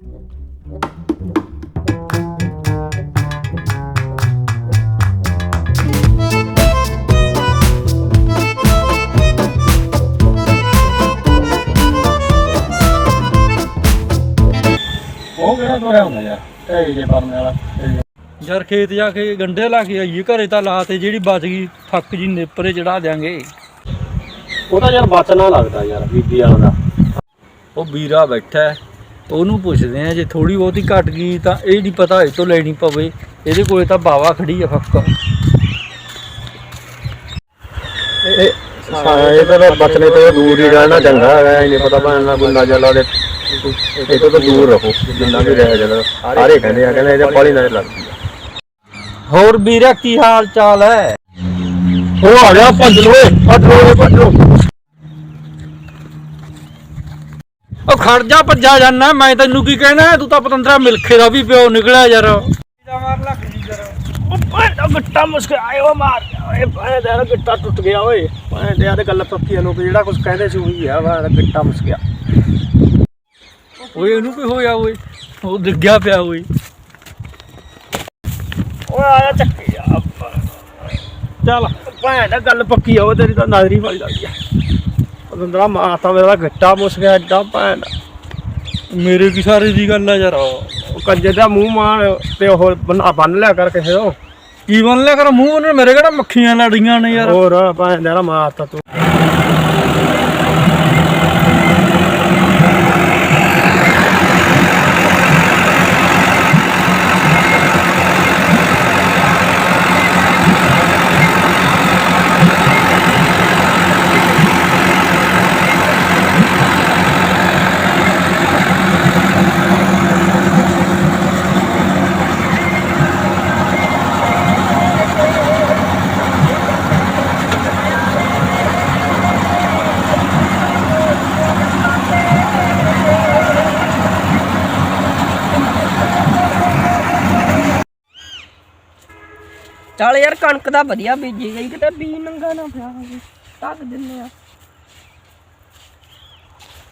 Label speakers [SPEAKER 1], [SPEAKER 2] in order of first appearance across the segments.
[SPEAKER 1] ਉਹ ਕਿਹੜਾ ਤੋਰਿਆ ਹੁੰਦਾ ਯਾਰ? ਇਹ ਜੇ ਪਰਨੇ ਵਾਲਾ।
[SPEAKER 2] ਯਾਰ ਖੇਤ ਜਾ ਕੇ ਗੰਡੇ ਲਾ ਕੇ ਆਈਏ ਘਰੇ ਤਾਂ ਲਾ ਤੇ ਜਿਹੜੀ ਬਚ ਗਈ ਥੱਕ ਜੀ ਨੇਪਰੇ ਚੜਾ ਦਿਆਂਗੇ।
[SPEAKER 1] ਉਹ ਤਾਂ ਯਾਰ ਬਚਣਾ ਲੱਗਦਾ ਯਾਰ ਬੀਬੀ ਵਾਲਾ ਦਾ।
[SPEAKER 2] ਉਹ ਵੀਰਾ ਬੈਠਾ ਹੈ, ਉਹਨੂੰ ਪੁੱਛਦੇ ਆ ਜੇ ਥੋੜੀ ਬਹੁਤੀ ਘਟ ਗਈ ਤਾਂ ਇਹ ਨਹੀਂ ਪਤਾ ਇਹ ਤੋਂ ਲੈਣੀ ਪਵੇ। ਇਹਦੇ ਕੋਲੇ ਤਾਂ ਬਾਵਾ ਖੜੀ ਆ ਫੱਕ।
[SPEAKER 1] ਇਹ ਇਹ ਤਾਂ ਬਚਨੇ ਤੋਂ ਦੂਰ ਹੀ ਰਹਿਣਾ ਚੰਗਾ ਹੈਗਾ ਇਹ ਨਹੀਂ ਪਤਾ ਭਾਵੇਂ ਨਾ ਕੋਈ ਨਜ਼ਰ ਲਾ ਦੇ। ਇਹ ਤੋਂ ਦੂਰ ਰਹੋ ਜਿੰਨਾ ਵੀ ਰਹਿ ਜਾਂਦਾ ਸਾਰੇ ਕਹਿੰਦੇ ਆ ਕਹਿੰਦੇ ਇਹਦੇ ਪਾਲੀ ਨਜ਼ਰ ਲੱਗਦੀ
[SPEAKER 2] ਹੋਰ ਵੀਰਾ ਕੀ ਹਾਲ ਚਾਲ ਹੈ?
[SPEAKER 1] ਉਹ ਆ ਗਿਆ ਭੱਜ ਲੋ ਭੱਜ ਲੋ ਭੱਜ ਲੋ
[SPEAKER 2] ਉਹ ਖੜ ਜਾ ਭੱਜਾ ਜਾਨਾ ਮੈਂ ਤੈਨੂੰ ਕੀ ਕਹਿਣਾ ਤੂੰ ਤਾਂ ਪਤੰਦਰਾ ਮਿਲਖੇ ਦਾ ਵੀ ਪਿਓ ਨਿਕਲਿਆ ਯਾਰ। ਮਾਰ ਲੱਗ ਜੀ ਯਾਰ
[SPEAKER 1] ਗਿੱਟਾ ਮੁਸਕ ਆਇਓ ਮਾਰ। ਓਏ ਭਾਂ ਦਾ ਗਿੱਟਾ ਟੁੱਟ ਗਿਆ ਓਏ। ਭਾਂ ਦੇ ਗੱਲ ਪੱਕੀ ਆ ਲੋਕ ਜਿਹੜਾ ਕੁਝ ਕਹਿੰਦੇ ਸੀ ਉਹੀ ਆ ਵਾ ਗਿੱਟਾ ਮੁਸਕ ਗਿਆ।
[SPEAKER 2] ਓਏ ਇਹਨੂੰ ਕੀ ਹੋਇਆ ਓਏ? ਉਹ ਡਿੱਗਿਆ ਪਿਆ ਓਏ।
[SPEAKER 1] ਓਏ ਆਇਆ ਚੱਕੀ। ਆ ਚੱਲ। ਭਾਂ ਦਾ ਗੱਲ ਪੱਕੀ ਆ ਉਹ ਤੇਰੀ ਤਾਂ ਨਜ਼ਰੀ ਵਾਲੀ ਲੱਗ ਗਿਆ ਪਤੰਦਰਾ ਮਾਤਾ ਮੇਰਾ ਗਿੱਟਾ ਮੁਸਕ ਗਿਆ ਐਡਾ ਭਾਂ ਦਾ
[SPEAKER 2] ਮੇਰੇ ਕੀ ਸਾਰੇ ਦੀ ਗੱਲ ਆ ਯਾਰ?
[SPEAKER 1] ਉਹ ਕੰਜੇ ਦਾ ਮੂੰਹ ਮਾਰ ਤੇ ਉਹ ਬਣਾ ਬੰਨ ਲਿਆ ਕਰ ਕਿਸੇ ਤੋਂ।
[SPEAKER 2] ਕੀ ਬਣ ਲਿਆ ਕਰ? ਮੂੰਹ ਉਹਨੇ ਮੇਰੇ ਕਿਹੜਾ ਮੱਖੀਆਂ ਲੜੀਆਂ ਨੇ ਯਾਰ?
[SPEAKER 1] ਹੋਰ ਭਾਂ ਦਾ ਮਾਤਾ ਤੂੰ।
[SPEAKER 3] ਚੱਲ ਯਾਰ ਕਣਕ ਦਾ ਵਧੀਆ ਬੀਜੀ ਗਈ, ਕਿਤੇ ਬੀ ਨੰਗਾ ਨਾ ਪਿਆ ਹੋਵੇ। ਢੱਕ ਦਿੰਨੇ ਆ।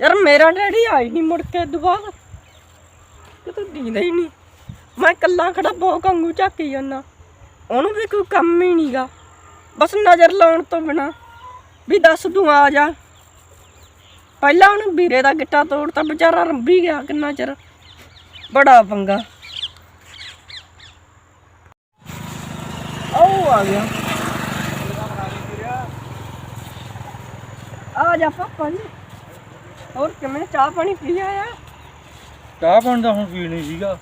[SPEAKER 3] ਯਾਰ ਮੇਰਾ ਡੈਡੀ ਆਈ ਨਹੀਂ ਮੁੜ ਕੇ ਦੁਬਾਰਾ ਕਿਤੇ ਦੀਂਦਾ ਹੀ ਨਹੀਂ। ਮੈਂ ਕੱਲਾ ਖੜਾ ਬਹੁਤ ਕੰਗੂ ਝਾਕੀ ਜਾਂਦਾ। ਉਹਨੂੰ ਵੀ ਕੋਈ ਕੰਮ ਹੀ ਨਹੀਂਗਾ ਬਸ ਨਜ਼ਰ ਲਾਉਣ ਤੋਂ ਬਿਨਾ ਵੀ ਦੱਸ ਤੂੰ ਆ ਜਾ। ਪਹਿਲਾਂ ਉਹਨੂੰ ਵੀਰੇ ਦਾ ਗਿੱਟਾ ਤੋੜਤਾ, ਵਿਚਾਰਾ ਰੰਬੀ ਗਿਆ ਕਿੰਨਾ ਚਿਰ। ਬੜਾ ਪੰਗਾ। ਉਹ ਆ ਗਿਆ। ਆ ਜਾ ਪਾਪਾ ਜੀ। ਹੋਰ ਕਿਵੇਂ? ਚਾਹ ਪਾਣੀ ਪੀ ਆਇਆ?
[SPEAKER 2] ਚਾਹ ਪਾਣੀ ਦਾ ਹੁਣ ਪੀਣੀ ਸੀਗਾ।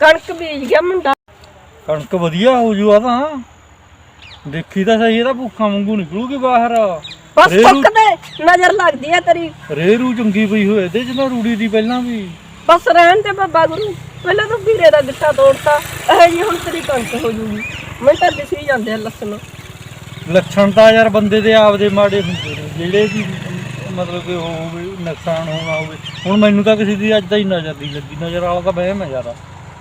[SPEAKER 3] ਕਣਕ ਬੀਜ ਗਿਆ ਮੁੰਡਾ।
[SPEAKER 2] ਕਣਕ ਵਧੀਆ ਹੋ ਜੂ ਆ ਤਾਂ। ਦੇਖੀ ਤਾਂ ਸਹੀ ਇਹਦਾ ਭੁੱਖਾ ਵਾਂਗੂ ਨਿਕਲੂਗੀ ਬਾਹਰ।
[SPEAKER 3] ਬਸ
[SPEAKER 2] ਰੇਰੂ-
[SPEAKER 3] ਫੁੱਕ ਦੇ ਨਜ਼ਰ ਲੱਗਦੀ ਆ ਤੇਰੀ।
[SPEAKER 2] ਰੇਰੂ ਚੰਗੀ ਪਈ ਹੋਏ ਤਾਂ ਰੂੜੀ ਦੀ ਪਹਿਲਾਂ ਵੀ।
[SPEAKER 3] ਬਸ ਰਹਿਣ ਤੇ ਬਾਬਾ ਗੁਰੂ। ਪਹਿਲਾਂ ਤਾਂ ਵੀਰੇ ਦਾ ਗਿੱਟਾ ਤੋੜਤਾ। ਇਹ ਜੀ ਹੁਣ ਤੇਰੀ ਕਣਕ ਹੋ ਜੂਗੀ। ਮੈਂ ਤਾਂ ਦਿਸੀ ਜਾਂਦੇ ਆ ਲਸਣ
[SPEAKER 2] ਲੱਛਣ ਤਾਂ ਯਾਰ ਬੰਦੇ ਦੇ ਆਪਦੇ ਮਾੜੇ ਹੁੰਦੇ ਨੇ। ਜਿਹੜੇ ਵੀ ਮਤਲਬ ਕਿ ਉਹ ਹੋਵੇ ਨੁਕਸਾਨ ਹੋਣਾ ਹੋਵੇ। ਹੁਣ ਮੈਨੂੰ ਤਾਂ ਕਿਸੇ ਦੀ ਅੱਜ ਦਾ ਹੀ ਨਜ਼ਰ ਨਹੀਂ ਲੱਗੀ। ਨਜ਼ਰ ਵਾਲਾ ਤਾਂ ਵਹਿਮ ਹੈ ਯਾਰ।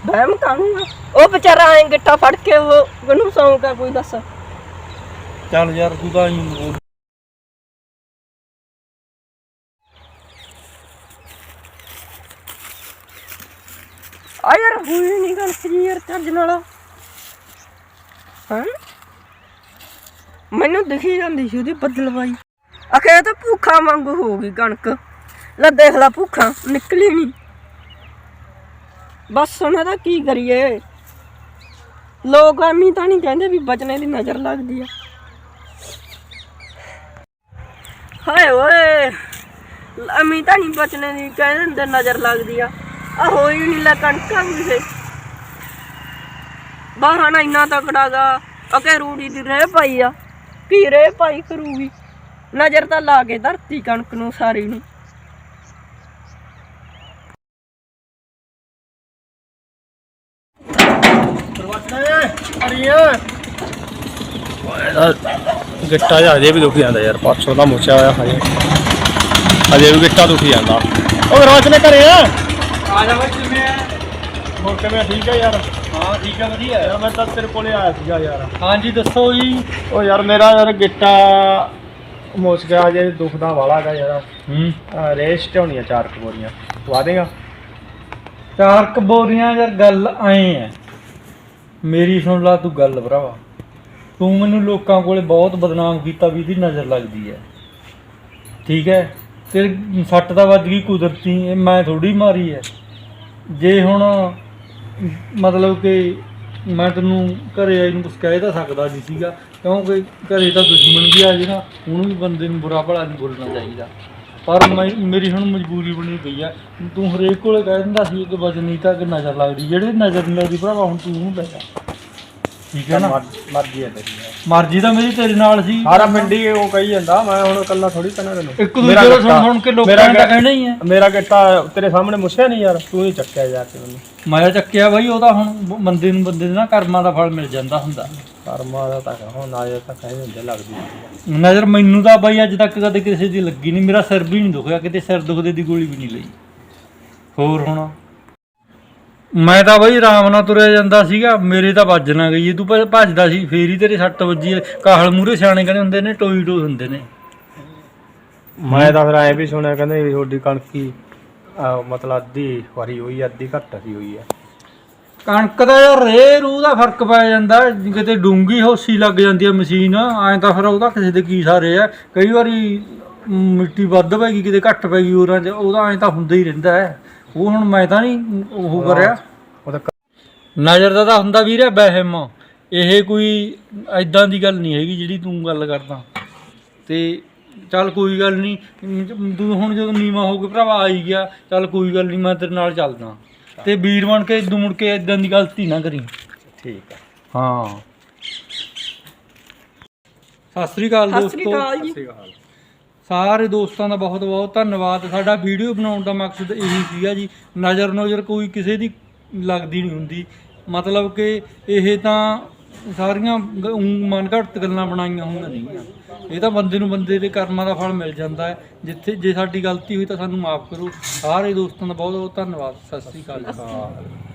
[SPEAKER 3] ਬਹਿਮ ਕਾਨੂੰਗਾ ਉਹ ਵਿਚਾਰਾ ਐ ਗਿੱਟਾ ਫੜ ਕੇ ਉਹ ਉਹਨੂੰ ਸੌਂਕਾ ਕੋਈ ਦੱਸ।
[SPEAKER 2] ਚੱਲ ਯਾਰ ਤੂੰ ਤਾਂ ਹੀ
[SPEAKER 3] ਆ ਯਾਰ, ਹੋਈ ਨਹੀਂ ਗੱਲ ਸੀ ਯਾਰ ਚੱਜ ਨਾਲ। ਹਾਂ? ਮੈਨੂੰ ਦਿਖੀ ਜਾਂਦੀ ਸੀ ਉਹਦੀ ਬੱਦਲਵਾਈ ਅਖੇ ਤਾਂ ਭੁੱਖਾ ਵਾਂਗੂ ਹੋ ਗਈ ਕਣਕ। ਲੈ ਦੇਖ ਲੈ ਭੁੱਖਾ, ਨਿਕਲੀ ਨਹੀਂ ਬਸ ਉਹਨਾਂ ਦਾ ਕੀ ਕਰੀਏ? ਲੋਕ ਐਵੇਂ ਤਾਂ ਨਹੀਂ ਕਹਿੰਦੇ ਵੀ ਬਚਨੇ ਦੀ ਨਜ਼ਰ ਲੱਗਦੀ ਆ। ਹਾਏ ਓਏ, ਐਵੇਂ ਤਾਂ ਨਹੀਂ ਬਚਨੇ ਦੀ ਕਹਿੰਦੇ ਨਜ਼ਰ ਲੱਗਦੀ ਆ। ਆ ਹੋਈ ਨਹੀਂ ਲੈ ਕਣਕਾਂ ਵੀ ਫੇ ਬਾਹਰ ਨਾ ਇੰਨਾ ਤਕੜਾਗਾ ਅਕੇ ਰੂੜੀ ਦੀ ਰਹਿ ਪਾਈ ਆ, ਕੀ ਰਹਿ ਪਾਈ ਕਰੂਗੀ। ਨਜ਼ਰ ਤਾਂ ਲਾ ਕੇ ਧਰਤੀ ਕਣਕ ਨੂੰ ਸਾਰੀ ਨੂੰ।
[SPEAKER 1] ਗਿੱਟਾ ਜਿਹਾ ਅਜੇ ਵੀ ਦੁਖੀ ਜਾਂਦਾ ਯਾਰ ਪਰਸੋਂ ਦਾ ਮੋਚਿਆ ਹੋਇਆ ਹਜੇ। ਅਜੇ ਵੀ ਗਿੱਟਾ ਦੁਖੀ ਜਾਂਦਾ। ਉਹ ਰੋਜ ਨੇ ਘਰੇ ਆ।
[SPEAKER 2] ਆ ਜਾ ਬਈ ਕਿਵੇਂ
[SPEAKER 1] ਹੋਰ ਕਿਵੇਂ ਠੀਕ ਹੈ ਯਾਰ?
[SPEAKER 2] ਹਾਂ ਠੀਕ ਹੈ ਵਧੀਆ।
[SPEAKER 1] ਯਾਰ ਮੈਂ ਤਾਂ ਤੇਰੇ ਕੋਲੇ ਆਇਆ ਸੀਗਾ ਯਾਰ।
[SPEAKER 2] ਹਾਂਜੀ ਦੱਸੋ ਜੀ।
[SPEAKER 1] ਉਹ ਯਾਰ ਮੇਰਾ ਯਾਰ ਗਿੱਟਾ ਮੁੱਛ ਗਿਆ ਜੇ ਦੁਖਦਾ ਵਾਲਾ ਹੈਗਾ ਯਾਰ।
[SPEAKER 2] ਹੂੰ।
[SPEAKER 1] ਆਹ ਰੇਸਟ ਹੋਣੀ ਆ ਚਾਰ ਕਬੋਰੀਆਂ। ਖਵਾ ਦੇਗਾ?
[SPEAKER 2] ਚਾਰ ਕੁ ਬੋਰੀਆਂ ਯਾਰ ਗੱਲ ਐ ਐ। ਮੇਰੀ ਸੁਣ ਲਾ ਤੂੰ ਗੱਲ ਭਰਾਵਾ। ਤੂੰ ਮੈਨੂੰ ਲੋਕਾਂ ਕੋਲੇ ਬਹੁਤ ਬਦਨਾਮ ਕੀਤਾ ਵੀ ਇਹਦੀ ਨਜ਼ਰ ਲੱਗਦੀ ਐ। ਠੀਕ ਐ? ਤੇ ਸੱਟ ਤਾਂ ਵੱਜ ਗਈ ਕੁਦਰਤੀ, ਇਹ ਮੈਂ ਥੋੜੀ ਮਾਰੀ ਐ ਜੇ ਹੁਣ ਮਤਲਬ ਕਿ ਮੈਂ ਤੈਨੂੰ ਘਰੇ ਆਈ ਨੂੰ ਕੁਛ ਕਹਿ ਤਾਂ ਸਕਦਾ ਨਹੀਂ ਸੀਗਾ, ਕਿਉਂਕਿ ਘਰੇ ਤਾਂ ਦੁਸ਼ਮਣ ਵੀ ਆ ਜੇ ਨਾ, ਉਹਨੂੰ ਵੀ ਬੰਦੇ ਨੂੰ ਬੁਰਾ ਭਲਾ ਨਹੀਂ ਬੋਲਣਾ ਚਾਹੀਦਾ। ਪਰ ਮੈਂ, ਮੇਰੀ ਹੁਣ ਮਜਬੂਰੀ ਬਣੀ ਪਈ ਆ। ਤੂੰ ਹਰੇਕ ਕੋਲੇ ਕਹਿ ਦਿੰਦਾ ਸੀ ਕਿ ਵਜਨੀ ਤਾਂ ਕਿ ਨਜ਼ਰ ਲੱਗਦੀ। ਜਿਹੜੇ ਨਜ਼ਰ ਨਹੀਂ ਲੱਗਦੀ, ਭਰਾਵਾ, ਹੁਣ ਤੂੰ ਉਹਨੂੰ ਲੈ ਜਾ। ਠੀਕ ਹੈ ਨਾ?
[SPEAKER 4] ਮਰਜ਼ੀ ਹੈ ਤੇਰੀ।
[SPEAKER 2] ਮਰਜ਼ੀ ਤਾਂ ਮੇਰੀ ਤੇਰੇ ਨਾਲ ਸੀ।
[SPEAKER 4] ਸਾਰਾ ਪਿੰਡੀ ਉਹ ਕਹੀ ਜਾਂਦਾ ਮੈਂ ਹੁਣ ਇਕੱਲਾ ਥੋੜੀ ਕਹਿਣਾ ਤੈਨੂੰ।
[SPEAKER 2] ਇੱਕ ਦੂਜੇ ਦਾ ਸੁਣ ਸੁਣ ਕੇ ਲੋਕਾਂ ਨੇ ਤਾਂ ਕਹਿਣਾ ਹੀ ਹੈ।
[SPEAKER 4] ਮੇਰਾ ਗਿੱਟਾ ਤੇਰੇ ਸਾਹਮਣੇ ਮੁੱਛਿਆ ਨਹੀਂ ਯਾਰ ਤੂੰ ਹੀ ਚੱਕਿਆ ਜਾ ਕੇ ਮੈਨੂੰ।
[SPEAKER 2] ਮੈਂ ਚੱਕਿਆ ਬਾਈ ਉਹਦਾ ਹੁਣ ਬ- ਬੰਦੇ ਨੂੰ ਬੰਦੇ ਦੇ ਨਾ ਕਰਮਾਂ ਦਾ ਫਲ ਮਿਲ ਜਾਂਦਾ ਹੁੰਦਾ।
[SPEAKER 4] ਕਰਮਾ ਦਾ ਤਾਂ ਹੁਣ ਆਇਆ ਤਾਂ ਕਹੇ ਹੁੰਦੇ ਲੱਗਦੀ
[SPEAKER 2] ਨਜ਼ਰ ਮੈਨੂੰ ਤਾਂ ਬਾਈ ਅੱਜ ਤੱਕ ਕਦੇ ਕਿਸੇ ਦੀ ਲੱਗੀ ਨਹੀਂ ਮੇਰਾ ਸਿਰ ਵੀ ਨਹੀਂ ਦੁਖਿਆ ਕਿਤੇ ਸਿਰ ਦੁਖਦੇ ਦੀ ਗੋਲੀ ਵੀ ਨਹੀਂ ਲਈ। ਹੋਰ ਹੁਣ ਮੈਂ ਤਾਂ ਬਾਈ ਆਰਾਮ ਨਾਲ ਤੁਰਿਆ ਜਾਂਦਾ ਸੀਗਾ ਮੇਰੇ ਤਾਂ ਵੱਜ ਨਾ ਗਈ। ਤੂੰ ਭੱਜਦਾ ਸੀ ਫੇਰ ਹੀ ਤੇਰੇ ਸੱਟ ਵੱਜੀ ਹੈ। ਕਾਹਲ ਮੂਰੇ ਸਿਆਣੇ ਕਹਿੰਦੇ ਹੁੰਦੇ ਨੇ ਟੋਈ ਟੋ ਹੁੰਦੇ ਨੇ।
[SPEAKER 4] ਮੈਂ ਤਾਂ ਫਿਰ ਐ ਵੀ ਸੁਣਿਆ ਕਹਿੰਦੇ ਵੀ ਤੁਹਾਡੀ ਕਣਕੀ ਮਤਲਬ ਅੱਧੀ ਵਾਰੀ ਹੋਈ ਆ, ਅੱਧੀ ਘੱਟ ਹੀ ਹੋਈ ਆ।
[SPEAKER 2] ਕਣਕ ਦਾ ਯਾਰ ਰੇ ਰੂ ਦਾ ਫ਼ਰਕ ਪੈ ਜਾਂਦਾ ਕਿਤੇ ਡੂੰਗੀ ਹੋਸੀ ਲੱਗ ਜਾਂਦੀ ਹੈ ਮਸ਼ੀਨ ਐਂ ਤਾਂ ਫਿਰ ਉਹਦਾ ਕਿਸੇ ਦੇ ਕੀ ਸਾਰੇ ਆ। ਕਈ ਵਾਰੀ ਮ, ਮਿੱਟੀ ਵੱਧ ਪੈ ਗਈ ਕਿਤੇ ਘੱਟ ਪੈ ਗਈ 'ਚ ਉਹਦਾ ਐਂ ਤਾਂ ਹੁੰਦਾ ਹੀ ਰਹਿੰਦਾ ਹੈ। ਉਹ ਹੁਣ ਮੈਂ ਤਾਂ ਨਹੀਂ ਉਹ ਕਰਿਆ।
[SPEAKER 4] ਉਹ ਤਾਂ
[SPEAKER 2] ਨਜ਼ਰ ਦਾ ਤਾਂ ਹੁੰਦਾ ਵੀਰੇ ਬਹਿਮ ਇਹ ਕੋਈ ਐਦਾਂ ਦੀ ਗੱਲ ਨਹੀਂ ਹੈਗੀ ਜਿਹੜੀ ਤੂੰ ਗੱਲ ਕਰਦਾ। ਤੇ ਚੱਲ ਕੋਈ ਗੱਲ ਨਹੀਂ ਤੂੰ ਹੁਣ ਜਦੋਂ ਨੀਵਾ ਹੋ ਕੇ ਭਰਾਵਾ ਆਈ ਗਿਆ ਚੱਲ ਕੋਈ ਗੱਲ ਨਹੀਂ ਮੈਂ ਤੇਰੇ ਨਾਲ ਚੱਲਦਾ। ਤੇ ਵੀਰ ਬਣ ਕੇ ਇਦੋਂ ਮੁੜ ਕੇ ਇਦਾਂ ਦੀ ਗਲਤੀ ਨਾ ਕਰੀ।
[SPEAKER 4] ਠੀਕ ਆ।
[SPEAKER 2] ਹਾਂ। ਸਤਿ ਸ੍ਰੀ ਅਕਾਲ
[SPEAKER 3] ਸਤਿ ਸ੍ਰੀ
[SPEAKER 2] ਦੋਸਤੋ।
[SPEAKER 3] ਅਕਾਲ ਜੀ।
[SPEAKER 2] ਸਾਰੇ ਦੋਸਤਾਂ ਦਾ ਬਹੁਤ ਬਹੁਤ ਧੰਨਵਾਦ। ਸਾਡਾ ਵੀਡੀਓ ਬਣਾਉਣ ਦਾ ਮਕਸਦ ਇਹੀ ਸੀਗਾ ਜੀ, ਨਜ਼ਰ ਨਜ਼ਰ ਕੋਈ ਕਿਸੇ ਦੀ ਲੱਗਦੀ ਨਹੀਂ ਹੁੰਦੀ। ਮਤਲਬ ਕਿ ਇਹ ਤਾਂ ਸਾਰੀਆਂ ਗ- ਮਨ ਘੜਤ ਗੱਲਾਂ ਬਣਾਈਆਂ ਹੋਈਆਂ ਨਹੀਂ ਇਹ ਤਾਂ ਬੰਦੇ ਨੂੰ ਬੰਦੇ ਦੇ ਕਰਮਾਂ ਦਾ ਫਲ ਮਿਲ ਜਾਂਦਾ ਹੈ। ਜਿੱਥੇ, ਜੇ ਸਾਡੀ ਗਲਤੀ ਹੋਈ ਤਾਂ ਸਾਨੂੰ ਮਾਫ ਕਰੋ। ਸਾਰੇ ਦੋਸਤਾਂ ਦਾ ਬਹੁਤ ਬਹੁਤ ਧੰਨਵਾਦ। ਸਤਿ ਸ੍ਰੀ ਅਕਾਲ ਜੀ।